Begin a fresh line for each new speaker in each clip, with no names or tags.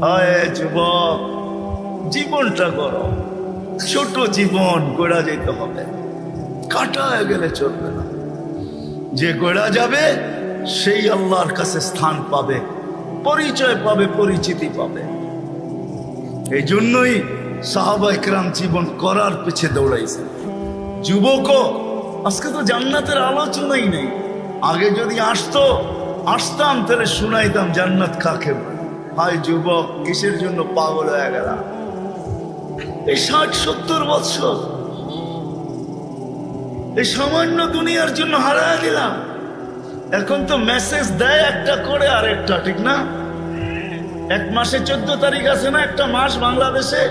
হায় যুবক, জীবনটা করো ছোট জীবন গোড়া যেতে হবে। কাটা গেলে চলবে না। যে গোড়া যাবে, সেই আল্লাহর কাছে স্থান পাবে, পরিচয় পাবে, পরিচিতি পাবে। এই জন্যই সাহাবা জীবন করার পিছে দৌড়াইছে। যুবকও, আজকে তো জান্নাতের আলোচনাই নেই। আগে যদি আসতো, আসতাম, তাহলে শুনাইতাম, জান্নাত কাকে বলে। হায় যুবক, কিসের জন্য পাগল হয়ে গেল? এই ষাট, সত্তর বৎসর এই সামান্য দুনিয়ার জন্য হারা দিলাম। এখন তো মেসেজ দেয় একটা করে, আর একটা, ঠিক না? এক মাসে চোদ্দ তারিখ আছে না একটা মাস বাংলাদেশে?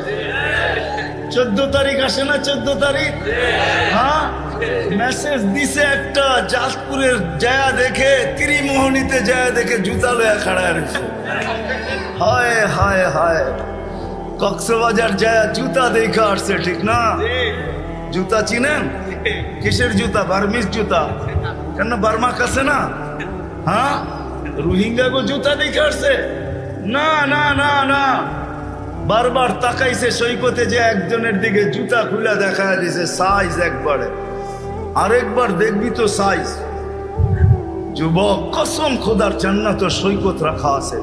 চোদ্দ তারিখ আসে না চোদ্দ তারিখ? হ্যাঁ? মেসেজ দিছে একটা জাজপুরের জায়া দেখে, ত্রিমোহনীতে জায়া দেখে জুতা লয়া খাড়া রয়েছে হায় হায় হায়। কক্সবাজার জায়া জুতা দেখে আসছে ঠিক না? জুতা চিনেন? কিসের জুতা? বার্মিস জুতা? কেন বার্মা কাছে না? হ্যাঁ? রোহিঙ্গা গো জুতা দেখে আসছে? না না না না। বারবার তাকাইছে সৈকতে যে একজনের দিকে জুতা খুলে দেখা দিছে সাইজ একবারে। আরেকবার দেখবি তো সাইজ যুবক কসম খোদার জান্নাত সৈকত রাখা আছে।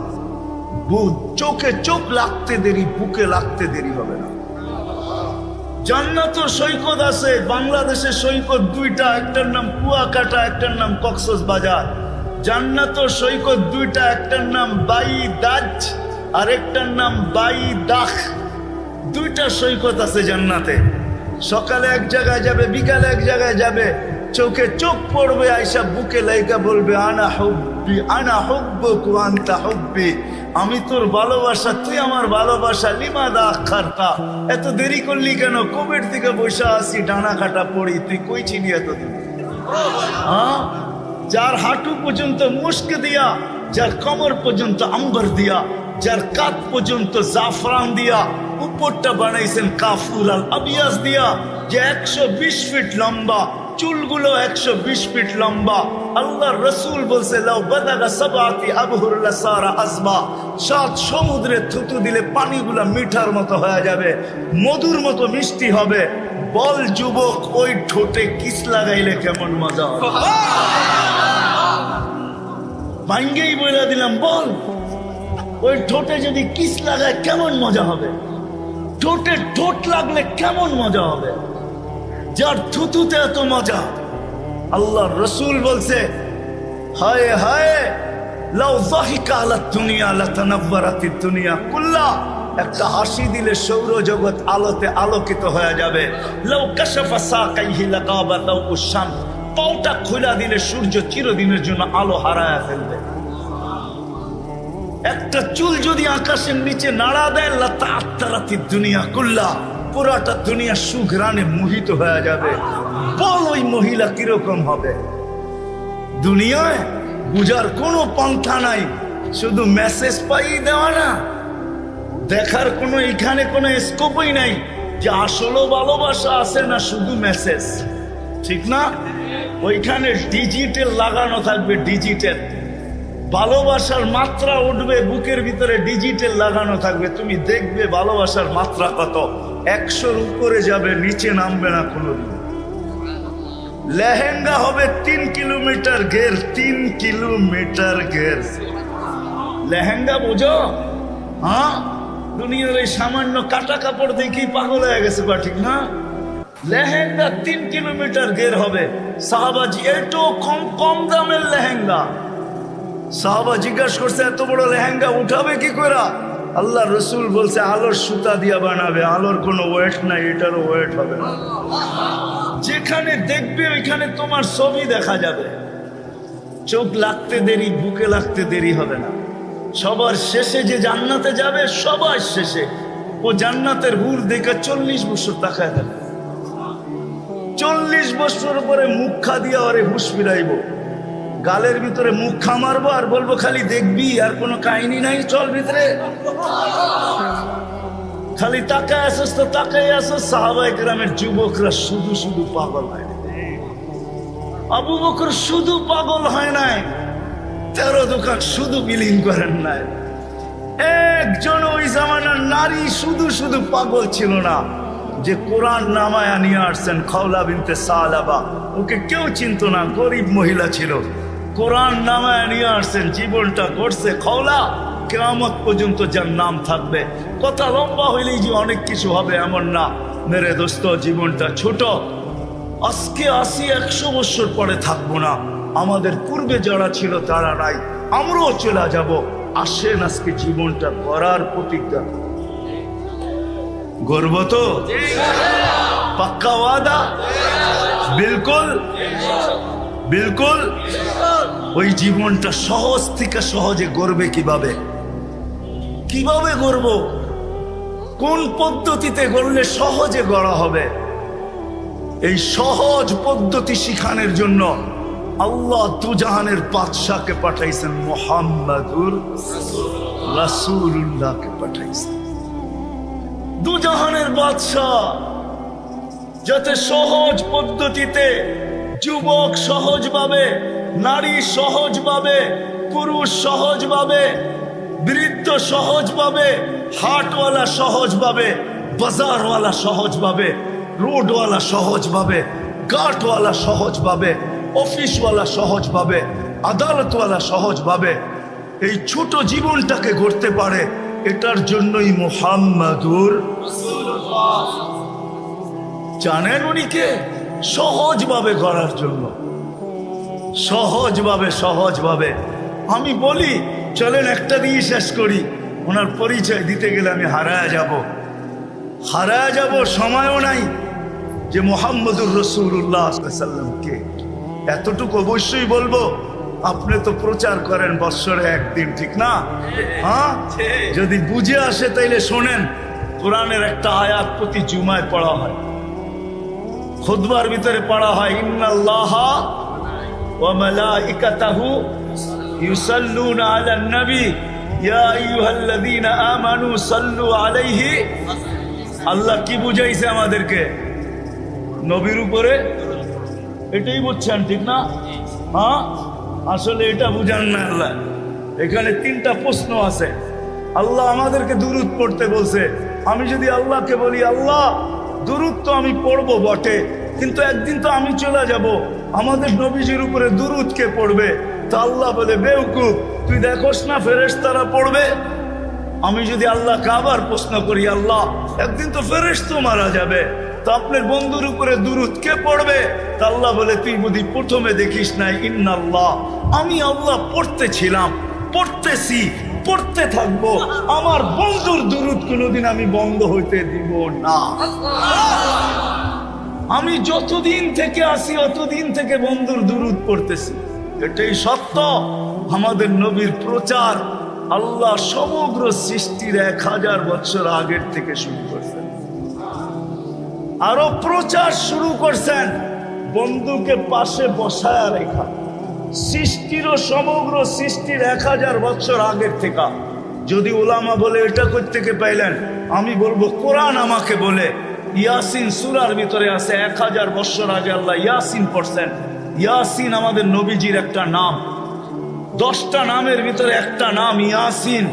চোখে চোখ লাগতে দেরি, বুকে লাগতে দেরি হবে না। জান্নাত সৈকত আছে বাংলাদেশে সৈকত দুইটা, একটার নাম কুয়াকাটা, একটার নাম কক্সস বাজার। জান্নাত সৈকত দুইটা, একটার নাম বাই দাজ আর একটার নাম বাই দাখ দুইটা সৈকত আছে জান্নাতে। সকালে এক জায়গায় যাবে, বিকালে এক জায়গায় যাবে, চোখে চোখ পড়বে আইসা বুকে লাইকা বলবে, আনা হব্বি, আনা হব্বুক ওয়া আনতা হব্বি। আমি তোর ভালোবাসা, তুই আমার ভালোবাসা, লিমা দা খারতা এত দেরি করলি কেন? কোভিড থেকে বসে আসি ডানা কাটা পড়ি। তুই কই ছিলি এতদিন? হ্যাঁ? যার হাঁটু পর্যন্ত মুস্ক দিয়া, যার কমর পর্যন্ত আম্বর দিয়া, যার কাত পর্যন্ত জাফরান দিয়া, উপরটা বানাইছেন কাফুর আল আবিয়াস দিয়া, যে একশো বিশ ফিট লম্বা চুলগুলো একশো বিশ ফিট লম্বা। আল্লাহ রসুল বলছে সাত সমুদ্রে থুতু দিলে পানিগুলা মিঠার মতো হয়ে যাবে, মধুর মতো মিষ্টি হবে। বল যুবক, ওই ঠোঁটে কিস লাগাইলে কেমন মজা ভাঙ্গেই বলে দিলাম, বল, ওই ঠোঁটে যদি কিস লাগায় কেমন মজা হবে? ঠোঁটে ঠোঁট লাগলে কেমন মজা হবে? যার থুতুতে এত মজা। আল্লাহ রসুল বলছে, হায় হায় কুল্লা। একটা হাসি দিলে সৌরজগৎ আলোতে আলোকিত হয়ে যাবে। পাউটা খোলা দিলে সূর্য চিরদিনের জন্য আলো হারায় ফেলবে। একটা চুল যদি আকাশের নিচে নাড়া দেয় লতা আত্মারাতি দুনিয়া কুল্লা। পুরাটা দুনিয়া সুঘ্রাণে মোহিত হয়ে যাবে। বল ওই মহিলা কীরকম হবে? দুনিয়ায় বুঝার কোনো পন্থা নাই, শুধু মেসেজ পাই দেওয়া না। দেখার কোনো, এখানে কোনো স্কোপই নাই যে আসলে ভালোবাসা আছে না শুধু মেসেজ ঠিক না? ওইখানে ডিজিটাল লাগানো থাকবে ডিজিটাল ভালোবাসার মাত্রা উঠবে, বুকের ভিতরে ডিজিটাল লাগানো থাকবে। তুমি দেখবে ভালোবাসার মাত্রা কত। একশোর উপরে যাবে, নিচে নামবে না কোনোদিন। লেহেঙ্গা হবে তিন কিলোমিটার গের তিন কিলোমিটার গের লেহেঙ্গা বোঝো? হ্যাঁ? দুনিয়ার এই সামান্য কাটা কাপড় দেখেই পাগল হয়ে গেছে বা ঠিক না? লেহেঙ্গা তিন কিলোমিটার গের হবে। সাহাবাজি এটো কম কম দামের লেহেঙ্গা। সাহাবা জিজ্ঞাসা করছে, এত বড় লেহেঙ্গা উঠাবে কি করে আল্লাহ রসুল বলছে, আলোর সুতা দিয়া বানাবে, আলোর কোনো ওয়েট নাই, এটারও ওয়েট হবে না। যেখানে দেখবে, ওইখানে তোমার ছবি দেখা যাবে। চোখ লাগতে দেরি, বুকে লাগতে দেরি হবে না। সবার শেষে যে জান্নাতে যাবে, সবার শেষে। ও জান্নাতের হুর দেখে চল্লিশ বছর তাকায় দেবে চল্লিশ বছর পরে মুখ দিয়া ওরে হুশ ফিরাইব। গালের ভিতরে মুখ খামারবো আর বলব খালি দেখবি আর কোনো কাহিনী নাই, চল ভিতরে। খালি তাকায় আসস তো তাকাই আসস সাহাবাই গ্রামের যুবকরা শুধু শুধু পাগল হয় আবু বকর শুধু পাগল হয় নাই। তেরো দোকান শুধু বিলীন করেন নাই। একজন ওই জামানার নারী শুধু শুধু পাগল ছিল না, যে কোরআন নামায়া নিয়ে আসছেন খাওলা বিনতে সালাবা। ওকে কেউ চিনত না, গরিব মহিলা ছিল। কোরআন নামায়া নিয়ে আসছেন জীবনটা করছে খওলা কেরামত পর্যন্ত যার নাম থাকবে। কথা লম্বা হইলেই যে অনেক কিছু হবে এমন না। মেরে দোস্ত জীবনটা ছোট। আজকে আসি একশো বছর পরে থাকব না। আমাদের পূর্বে যারা ছিল তারা নাই। আমরাও চলে যাব। আসেন আজকে জীবনটা করার প্রতিজ্ঞা। গর্ব তো? পাক্কা ওয়াদা? বিলকুল? বিলকুল। ওই জীবনটা সহজ থেকে সহজে গড়বে কীভাবে? কীভাবে গড়ব? কোন পদ্ধতিতে গড়লে সহজে গড়া হবে? এই সহজ পদ্ধতি শিখানোর জন্য আল্লাহ দুজাহানের বাদশাকে পাঠাইছেন মোহাম্মদুর রাসূলুল্লাহকে পাঠাইছেন। দুজাহানের বাদশাহ যাতে সহজ পদ্ধতিতে যুবক সহজভাবে নারী সহজভাবে পুরুষ সহজভাবে বৃদ্ধ সহজভাবে হাটওয়ালা সহজভাবে বাজারওয়ালা সহজভাবে রোডওয়ালা সহজভাবে গাটওয়ালা সহজভাবে অফিসওয়ালা সহজভাবে আদালতওয়ালা সহজভাবে এই ছোট জীবনটাকে গড়তে পারে এটার জন্যই মোহাম্মদুর জানেন উনিকে সহজভাবে করার জন্য। সহজভাবে সহজভাবে। আমি বলি, চলেন একটা দিয়ে শেষ করি। ওনার পরিচয় দিতে গেলে আমি হারায় যাব। হারায় যাব সময়ও নাই যে মোহাম্মদুর রসুল্লাহ সাল্লামকে এতটুকু অবশ্যই বলব, আপনি তো প্রচার করেন বৎসরে একদিন, ঠিক না? হ্যাঁ? যদি বুঝে আসে তাইলে শোনেন, কোরআনের একটা আয়াত প্রতি জুমায় পড়া হয়। খুদবার ভিতরে পড়া হয়, ইন্নাল্লাহা ওয়া মালাইকাতাহু ইউসাল্লুনা আলান নবী। ইয়া আইয়ুহাল্লাযীনা আমানু সাল্লু আলাইহি। আল্লাহ কি বুঝাইছে আমাদেরকে? নবীর উপরে? এটাই বুঝছেন, ঠিক না? হ্যাঁ? আসলে এটা বুঝান না আল্লাহ। এখানে তিনটা প্রশ্ন আছে। আল্লাহ আমাদেরকে দুরুদ পড়তে বলছে। আমি যদি আল্লাহকে বলি, আল্লাহ দুরুদ তো আমি পড়ব বটে, কিন্তু একদিন তো আমি চলে যাব। আমাদের নবীজির উপরে দুরুদ কে পড়বে? তা আল্লাহ বলে, বেউকুফ, তুই দেখোস না ফেরেশ তারা পড়বে? আমি যদি আল্লাহকে আবার প্রশ্ন করি, আল্লাহ, একদিন তো ফেরেশ তো মারা যাবে। তো আপনার বন্ধুর উপরে দুরুদ কে পড়বে? তা আল্লাহ বলে, তুই বুঝি প্রথমে দেখিস নাই, ইন্নাল্লাহ, আমি আল্লাহ পড়তেছিলাম, পড়তেছি। পড়তে থাকব। আমার বন্ধুর দুরুদ কোনোদিন আমি বন্ধ হইতে দিব না। আমি যতদিন থেকে আসি অতদিন থেকে বন্ধুর দুরুদ পড়তেছি। এটাই সত্য। আমাদের নবীর প্রচার আল্লাহ সমগ্র সৃষ্টির এক হাজার বছর আগের থেকে শুরু করছেন আরও প্রচার শুরু করছেন। বন্ধুকে পাশে বসায় রেখা। সৃষ্টিরও সমগ্র সৃষ্টির এক হাজার বছর আগের থেকে। যদি ওলামা বলে, এটা থেকে পাইলেন? আমি বলব, কোরআন আমাকে বলে, ইয়াসিন সুরার ভিতরে আছে এক হাজার বছর আগে আল্লাহ ইয়াসিন পড়ছেন। ইয়াসিন আমাদের নবীজির একটা নাম। দশটা নামের ভিতরে একটা নাম ইয়াসিন।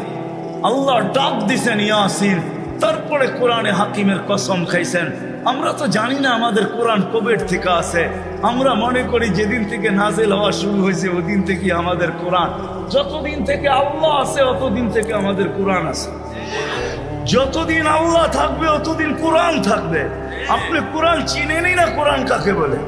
আল্লাহ ডাক দিছেন ইয়াসিন। তারপরে কোরআনে হাকিমের কসম খাইছেন। আমরা তো জানি না আমাদের কোরআন কবের থেকে আছে। আমরা মনে করি যেদিন থেকে নাজেল হওয়া শুরু হয়েছে, ওদিন থেকে আমাদের কোরআন। যতদিন থেকে আল্লাহ আছে, অতদিন থেকে আমাদের কোরআন আছে। যতদিন আল্লাহ থাকবে, অতদিন কোরআন থাকবে। আপনি কোরআন চিনেনই না, কোরআন কাকে বলে?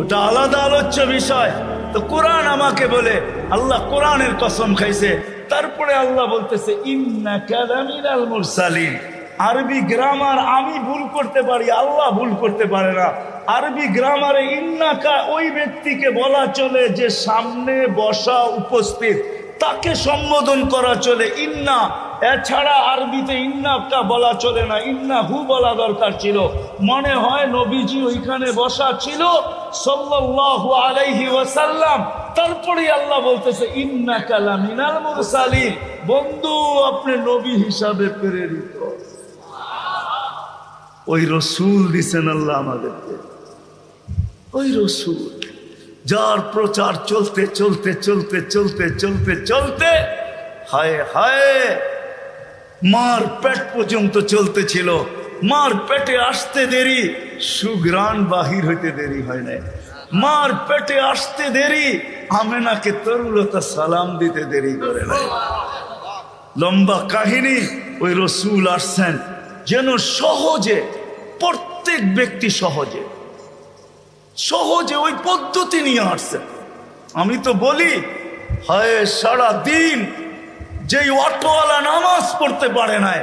ওটা আলাদা আলোচ্য বিষয়। তো কোরআন আমাকে বলে, আল্লাহ কোরআনের কসম খাইছে। তারপরে আল্লাহ বলতেছে ইন্না কালামিনাল মুরসালিন। আরবি গ্রামার আমি ভুল করতে পারি, আল্লাহ ভুল করতে পারে না। আরবি গ্রামারে ইন্নাকা ওই ব্যক্তিকে বলা চলে যে সামনে বসা উপস্থিত। তাকে সম্বোধন করা চলে ইন্না। এছাড়া আরবিতে ইন্নাকা বলা চলে না, ইন্না হু বলা দরকার ছিল। মনে হয় নবীজি ওইখানে বসা ছিল, সাল্লাল্লাহু আলাইহি ওয়াসাল্লাম। তারপরে আল্লাহ বলতেছে ইন্না কালামিনাল মুরসালিন। বন্ধু, আপনি নবী হিসাবে প্রেরিত। ওই রসুল দিছেন আল্লাহ আমাদেরকে। ওই রসুল, যার প্রচার চলতে চলতে চলতে চলতে চলতে চলতে, হায় হায়, মার পেট পর্যন্ত চলতেছিল। মার পেটে আসতে দেরি সুগ্রাণ বাহির হইতে দেরি হয় নাই। মার পেটে আসতে দেরি, আমেনাকে তরুলতা সালাম দিতে দেরি করে নাই। লম্বা কাহিনী, ওই রসুল আসছেন যেন সহজে প্রত্যেক ব্যক্তি সহজে সহজে ওই পদ্ধতি নিয়ে আসছেন আমি তো বলি, হয় সারা দিন যেই অটোওয়ালা নামাজ পড়তে পারে নাই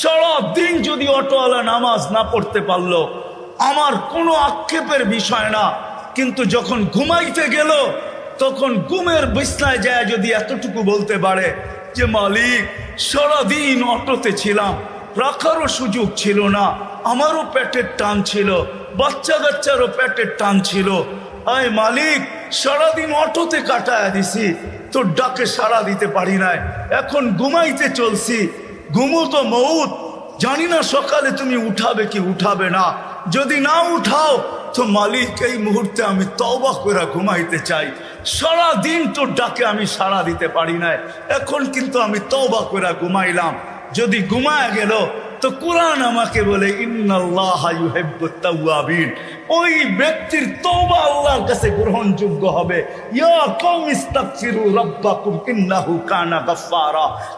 সারা দিন যদি অটোওয়ালা নামাজ না পড়তে পারল, আমার কোনো আক্ষেপের বিষয় না। কিন্তু যখন ঘুমাইতে গেল, তখন ঘুমের বিছনায় যায় যদি এতটুকু বলতে পারে যে, মালিক, সারাদিন অটোতে ছিলাম রাখারও সুযোগ ছিল না, আমারও পেটের টান ছিল বাচ্চা কাচ্চারও পেটের টান ছিল। আয় মালিক, সারাদিন অটোতে কাটায় দিছি, তোর ডাকে সাড়া দিতে পারি নাই, এখন ঘুমাইতে চলছি। ঘুমো তো মৌত, জানি না সকালে তুমি উঠাবে কি উঠাবে না। যদি না উঠাও, তো মালিক, এই মুহূর্তে আমি তওবা করে ঘুমাইতে চাই। সারা দিন তোর ডাকে আমি সাড়া দিতে পারি নাই, এখন কিন্তু আমি তওবা করে ঘুমাইলাম। যদি ঘুমায় গেল তো কোরআন আমাকে বলে ইন্নাল্লাহ ইউহিব্বুত তাওয়াবিন। ওই ব্যক্তির তওবা আল্লাহর কাছে গ্রহণযোগ্য হবে। ইয়া কওম ইস্তাগফিরু রাব্বাকুম ইন্নাহু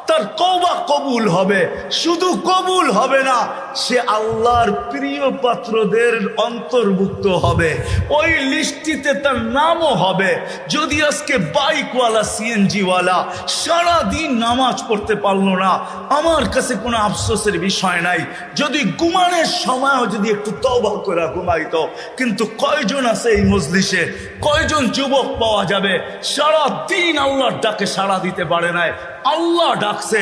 তার তওবা কবুল হবে। শুধু কবুল হবে না, সে আল্লাহর প্রিয় পাত্রদের অন্তর্ভুক্ত হবে। ওই লিস্টিতে তার নামও হবে। যদি আজকে বাইকওয়ালা, সিএনজিওয়ালা সারা দিন নামাজ পড়তে পারল না, আমার কাছে কোনো আফসোসের বিষয় নাই। যদি ঘুমানোর সময়ও যদি একটু তওবা করে ঘুমাইতো কিন্তু কয়জন আছে এই মজলিসে? কয়জন যুবক পাওয়া যাবে? সারা দিন আল্লাহর ডাকে সাড়া দিতে পারে নাই। আল্লাহ ডাকছে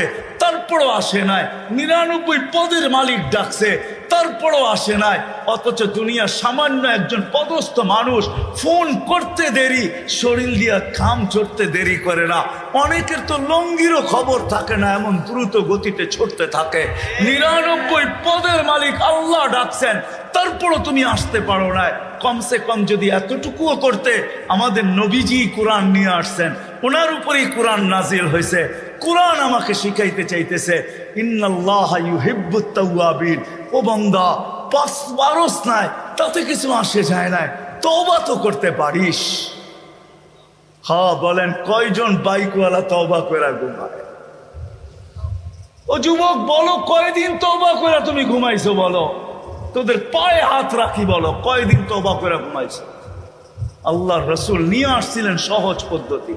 তারপরও আসে নাই। নিরানব্বই পদের মালিক ডাকছে, তারপরও আসে নাই। অথচ দুনিয়া সামান্য একজন পদস্থ মানুষ ফোন করতে দেরি, শরীর দিয়া খাম চড়তে দেরি করে না। অনেকের তো লঙ্গিরও খবর থাকে না, এমন দ্রুত গতিতে ছুটতে থাকে। নিরানব্বই পদের মালিক আল্লাহ ডাকছেন, তারপরও তুমি আসতে পারো না কমসে কম যদি এতটুকুও করতে, আমাদের নবীজি কোরআন নিয়ে আসছেন। ওনার উপরেই কোরআন নাজিল হয়েছে। কোরআন আমাকে শিখাইতে চাইতেছে ও বন্দা, পাঁচ বারস নাই, তাতে কিছু আসে যায় নাই। তবা তো করতে পারিস। হা বলেন, কয়জন বাইকওয়ালা তবা করে ঘুমায়? ও যুবক, বলো, কয়দিন তবা করে তুমি ঘুমাইছো, বলো? তোদের পায়ে হাত রাখি, বলো, কয়দিন তওবা করে ঘুমাইছো? আল্লাহ রসুল নিয়ে আসছিলেন সহজ পদ্ধতি।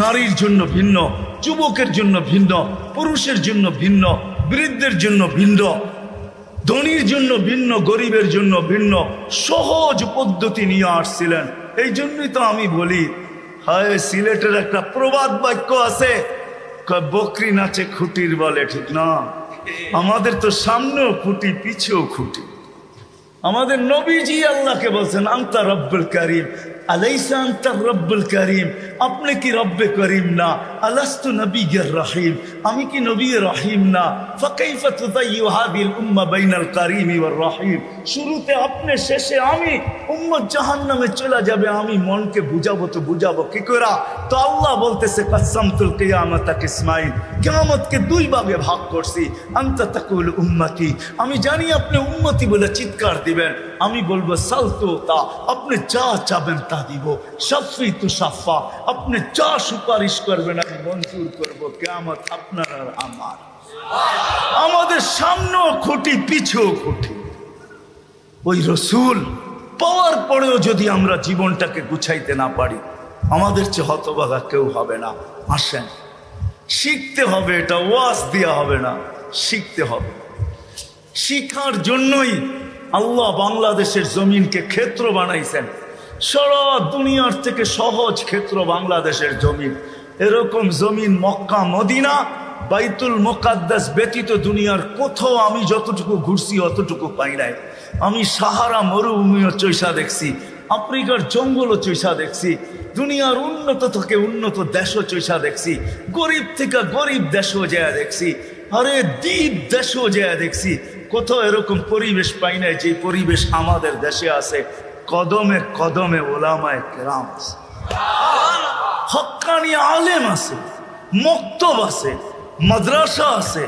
নারীর জন্য ভিন্ন, যুবকের জন্য ভিন্ন, পুরুষের জন্য ভিন্ন, বৃদ্ধের জন্য ভিন্ন, ধনীর জন্য ভিন্ন, গরিবের জন্য ভিন্ন, সহজ পদ্ধতি নিয়ে আসছিলেন। এই জন্যই তো আমি বলি, হায়, সিলেটের একটা প্রবাদ বাক্য আছে বকরি নাচে খুঁটির বলে ঠিক না। আমাদের তো সামনেও খুঁটি, পিছেও খুঁটি। আমাদের নবীজি আল্লাহকে বলছেন, আন্তা রব্বুল করিম। আলাইসা আন্তা রব্বুল করিম, আপনি কি রব্বে করিম না? আলাস্তু নবী রাহিম, আমি কি নবী রাহিম না? ফাকাইফা তুদাইয়ু হাদিল উম্মা বাইনাল করিম রাহিম। শুরুতে আপনি, শেষে আমি, উম্মত জাহান্নামে চলে যাবে, আমি মনকে বুঝাবো তো বুঝাবো, কি করা তো আল্লাহ বলতেছে কাসামতুল কিয়ামতা কিসমাইন, কিয়ামতকে দুই ভাগে ভাগ করছি। আন্তা তাকুল উম্মতি, আমি জানি আপনি উম্মতি বলে চিৎকার দিবেন, আমি বলব, সালতো তা, আপনি যা চাবেন তা দিব। সাফি তু সাফা, আপনি যা সুপারিশ করবেন আমি মঞ্জুর করব। কেমত আপনার আর আমার। আমাদের সামনেও খুঁটি, পিছেও খুঁটি। ওই রসুল পাওয়ার পরেও যদি আমরা জীবনটাকে গুছাইতে না পারি, আমাদের চেয়ে হতবাগা কেউ হবে না। আসেন, শিখতে হবে এটা, ওয়াজ দেওয়া হবে না, শিখতে হবে। শিখার জন্যই আল্লাহ বাংলাদেশের জমিনকে ক্ষেত্র বানাইছেন। সারা দুনিয়ার থেকে সহজ ক্ষেত্র বাংলাদেশের জমিন। এরকম জমিন মক্কা, মদিনা, বাইতুল মোকাদ্দাস ব্যতীত দুনিয়ার কোথাও আমি যতটুকু ঘুরছি, অতটুকু পাই নাই। আমি সাহারা মরুভূমিও চৈসা দেখছি, আফ্রিকার জঙ্গলও চৈসা দেখছি, দুনিয়ার উন্নত থেকে উন্নত দেশও চৈসা দেখছি, গরিব থেকে গরিব দেশও যায় দেখছি, আরে দ্বীপ দেশও যায় দেখছি। কোথাও এরকম পরিবেশ পাই নাই যে পরিবেশ আমাদের দেশে আছে। কদমে কদমে ওলামায় কেরাম আছে। হক্কানি আলেম আছে, মক্তব আছে, মাদ্রাসা আছে,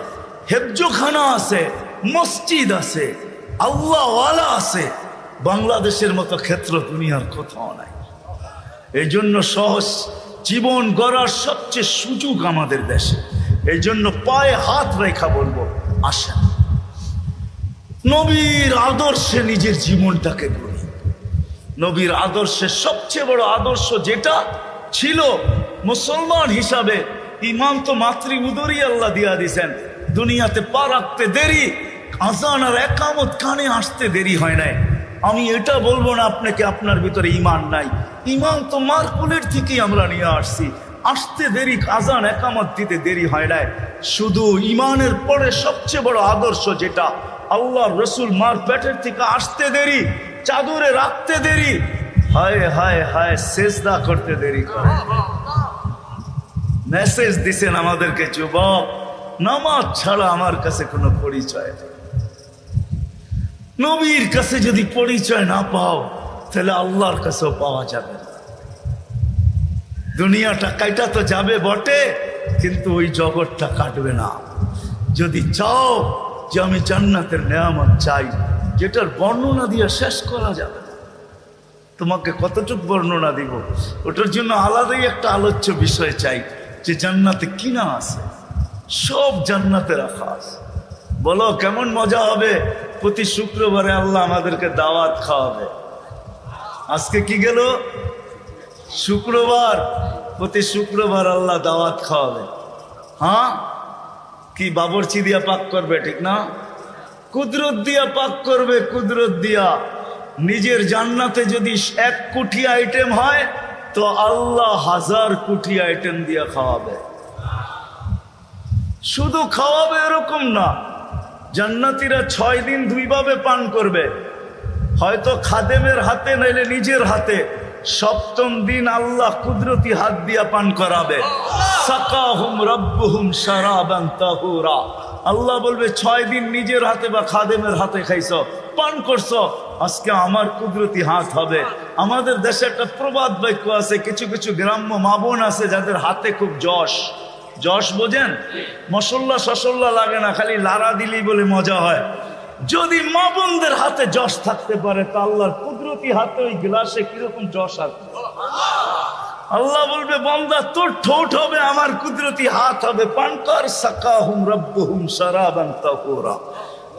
হেফজোখানা আছে, মসজিদ আছে, আল্লাহওয়ালা আছে। বাংলাদেশের মতো ক্ষেত্র দুনিয়ার কোথাও নাই। এই জন্য সহজ জীবন গড়ার সবচেয়ে সুযোগ আমাদের দেশে। এই জন্য পায়ে হাত রেখা বলব, আসেন। নবীর আদর্শে নিজের জীবনটাকে গড়ি। নবীর আদর্শের সবচেয়ে বড় আদর্শ যেটা ছিল মুসলমান হিসাবে। ইমান তো মাতৃ উদরই আল্লাহ দিয়া দিছেন। দুনিয়াতে পা রাখতে দেরি, আজান আর একামত কানে আসতে দেরি হয় নাই। আমি এটা বলব না আপনাকে, আপনার ভিতরে ইমান নাই। ইমান তো মার কুলের থেকেই আমরা নিয়ে আসছি। আসতে দেরি, আজান, একামত দিতে দেরি হয় নাই। শুধু ইমানের পরে সবচেয়ে বড় আদর্শ যেটা আল্লাহ রসুল মার পেটের থেকে আসতে দেরি চাদরে রাখতে দেরি। হায় হায় হায়, সেজদা করতে দেরি করে। মেসেজ দিছেন আমাদেরকে যুবক, নামাজ ছাড়া আমার কাছে কোনো পরিচয় নেই। নবীর কাছে যদি পরিচয় না পাও, তাহলে আল্লাহর কাছেও পাওয়া যাবে না। দুনিয়াটা কাইটা তো যাবে বটে, কিন্তু ওই জগৎটা কাটবে না। যদি চাও যে আমি জান্নাতের নেয়ামত চাই যেটার বর্ণনা দিয়ে শেষ করা যাবে। তোমাকে কতটুক বর্ণনা দিব? ওটার জন্য আলাদাই একটা আলোচ্য বিষয় চাই, যে জান্নাতে কি না আছে? সব জান্নাতে রাখা বলো, কেমন মজা হবে? প্রতি শুক্রবারে আল্লাহ আমাদেরকে দাওয়াত খাওয়াবে। আজকে কি গেল? শুক্রবার। প্রতি শুক্রবার আল্লাহ দাওয়াত খাওয়াবে। হ্যাঁ? কি বাবরচি দিয়া পাক করবে, ঠিক না? কুদরত দিয়া পাক করবে, কুদরত দিয়া। নিজের জান্নাতে যদি এক কোটি আইটেম হয়, তো আল্লাহ হাজার কোটি আইটেম দিয়া খাওয়াবে। শুধু খাওয়াবে এরকম না, জান্নাতিরা ছয় দিন দুইভাবে পান করবে। হয়তো খাদেমের হাতে, নাইলে নিজের হাতে। সপ্তম দিন আল্লাহ কুদরতি হাত দিয়া পান করাবে। সাকাহুম রব্বুহুম শারাবান তাহুরা। আল্লাহ বলবে, ছয় দিন নিজের হাতে বা খাদেমের হাতে খাইছো, পান করছ, আজকে আমার কুদরতি হাত হবে। আমাদের দেশে একটা প্রবাদ বাক্য আছে, কিছু কিছু গ্রাম্য মাবন আছে যাদের হাতে খুব যশ। যশ বোঝেন? মশল্লা সসল্লা লাগে না, খালি লারা দিলেই বলে মজা হয়। যদি মা বোনদের হাতে যশ থাকতে পারে, তা আল্লাহর কুদরতি হাতে ওই গ্লাসে কীরকম যশ আছে আল্লাহ বলবে, বন্দা, তোর ঠোঁট হবে, আমার কুদরতি হাত হবে। পান কর সাকা হুম রব্ব হুম সারাবান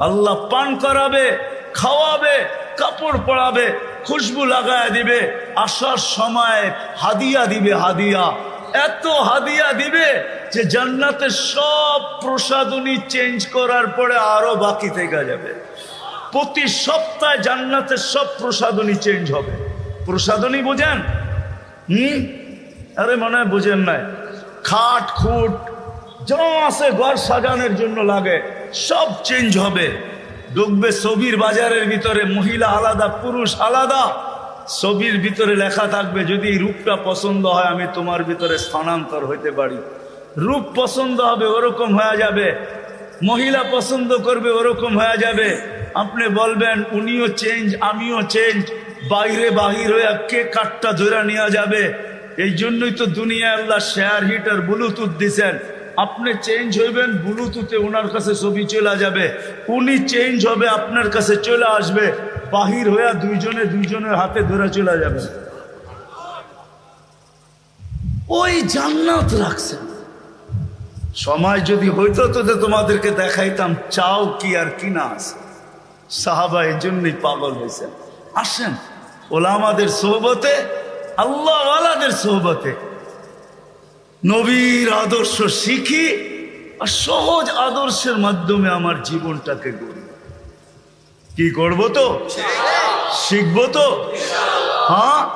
আল্লাহ পান করাবে, খাওয়াবে, কাপড় পরাবে, খুশবু লাগায় দিবে, আসার সময় হাদিয়া দিবে, হাদিয়া। এত হাদিয়া দিবে যে জান্নাতের সব প্রসাদনী চেঞ্জ করার পরে আরও বাকি থেকে যাবে। প্রতি সপ্তাহে জান্নাতের সব প্রসাদনী চেঞ্জ হবে। প্রসাদনী বোঝেন? হুম? আরে মনে হয় বুঝেন নাই। খাট, খুট, যা আছে ঘর সাজানোর জন্য লাগে, সব চেঞ্জ হবে। ঢুকবে ছবির বাজারের ভিতরে, মহিলা আলাদা, পুরুষ আলাদা। ছবির ভিতরে লেখা থাকবে, যদি রূপটা পছন্দ হয়, আমি তোমার ভিতরে স্থানান্তর হইতে পারি। রূপ পছন্দ হবে, ওরকম হয়ে যাবে। মহিলা পছন্দ করবে, ওরকম হয়ে যাবে। আপনি বলবেন, উনিও চেঞ্জ আমিও চেঞ্জ বাইরে বাহির হয়ে কে কাঠটা ধরে নেওয়া যাবে? এই জন্যই তো দুনিয়া আল্লাহ শেয়ার হিটার ব্লুটুথ দিছেন। আপনি চেঞ্জ হইবেন ব্লুটুথে ওনার কাছে ছবি চলে যাবে। উনি চেঞ্জ হবে, আপনার কাছে চলে আসবে। বাহির হইয়া দুইজনে দুইজনের হাতে ধরে চলে যাবে। ওই জান্নাত রাখছেন। সময় যদি হইতো তো তোমাদেরকে দেখাইতাম, চাও কি আর কি না আছে। সাহাবা এই জন্যই পাগল হয়েছেন আসেন, ওলামাদের সোহবতে আল্লাহওয়ালাদের সোহবতে। নবীর আদর্শ শিখি আর সহজ আদর্শের মাধ্যমে আমার জীবনটাকে গড়ি। কি করব তো? শিখব তো? হ্যাঁ?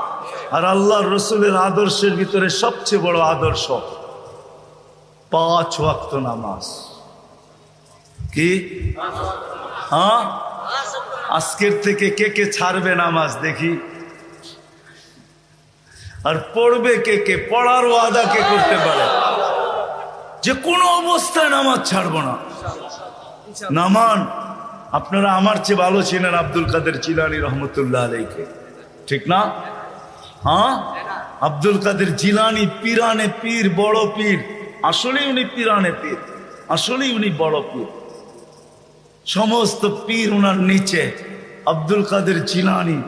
আর আল্লাহ রসুলের আদর্শের ভিতরে সবচেয়ে বড় আদর্শ, পাঁচ ওয়াক্ত নামাজ। কি? হ্যাঁ? আজকের থেকে কে কে ছাড়বে নামাজ দেখি। আর পড়বে কে কে? পড়ার ওয়াদা কে করতে পারে? যে কোনো অবস্থায় নামাজ ছাড়বো না। নামান, আপনারা আমার চেয়ে ভালো ছিলেন আব্দুল কাদের চিলানি রহমতুল্লাহ আলাইকে। ঠিক না? হ্যাঁ? আব্দুল কাদের জিলানি পিরানে পীর, বড় পীর। আসলেই উনি পিরানে পীর। আসলেই উনি বড় পীর। সমস্ত পীর ওনার নিচে আব্দুল কাদের জিলানি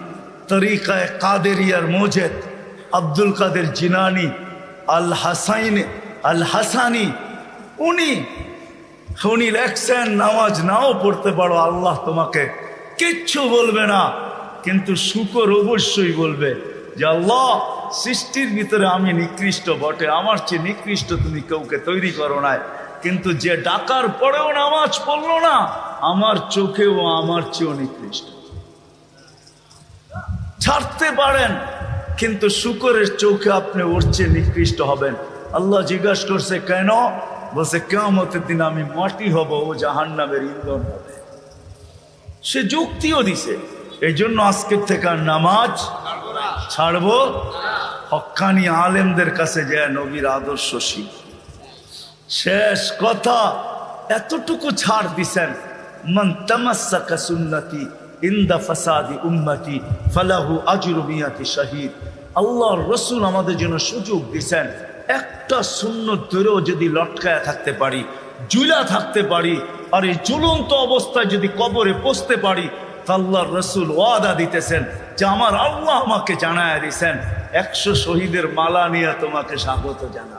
তরিকায় কাদেরিয়ার মোজেদ আব্দুল কাদের জিনানি, আল হাসাইন, আল হাসানি, উনি উনি লেখছেন নামাজ নাও পড়তে পারো, আল্লাহ তোমাকে কিচ্ছু বলবে না, কিন্তু শুকর অবশ্যই বলবে যে আল্লাহ, সৃষ্টির ভিতরে আমি নিকৃষ্ট বটে, আমার চেয়ে নিকৃষ্ট তুমি কাউকে তৈরি করো নাই, কিন্তু যে ডাকার পরেও নামাজ পড়ল না, আমার চোখেও আমার চেয়েও নিকৃষ্ট। ছাড়তে পারেন কিন্তু শুকরের চোখে আপনি চেয়ে নিকৃষ্ট হবেন। আল্লাহ জিজ্ঞাসা করছে, কেন? বলছে কেমতের দিন আমি মাটি হব, ও জাহান্নামের ইন্ধন হবে। সে যুক্তিও দিছে এই জন্য আজকের থেকে আর নামাজ ছাড়বো। হক্কানি আলেমদের কাছে যায় নবীর আদর্শ শিখ। শেষ কথা, এতটুকু ছাড় দিছেন, মান তামাসাকা সুন্নতি ফাসাদি ফালাহু রসুল আমাদের জন্য সুযোগ দিছেন একটা থাকতে পারি জুলা থাকতে পারি, আর এই ঝুলন্ত অবস্থায় যদি কবরে পৌঁছতে পারি আল্লাহর রসুল ওয়াদা দিতেছেন যে আমার আল্লাহ আমাকে জানায় দিছেন একশো শহীদের মালা নিয়ে তোমাকে স্বাগত জানা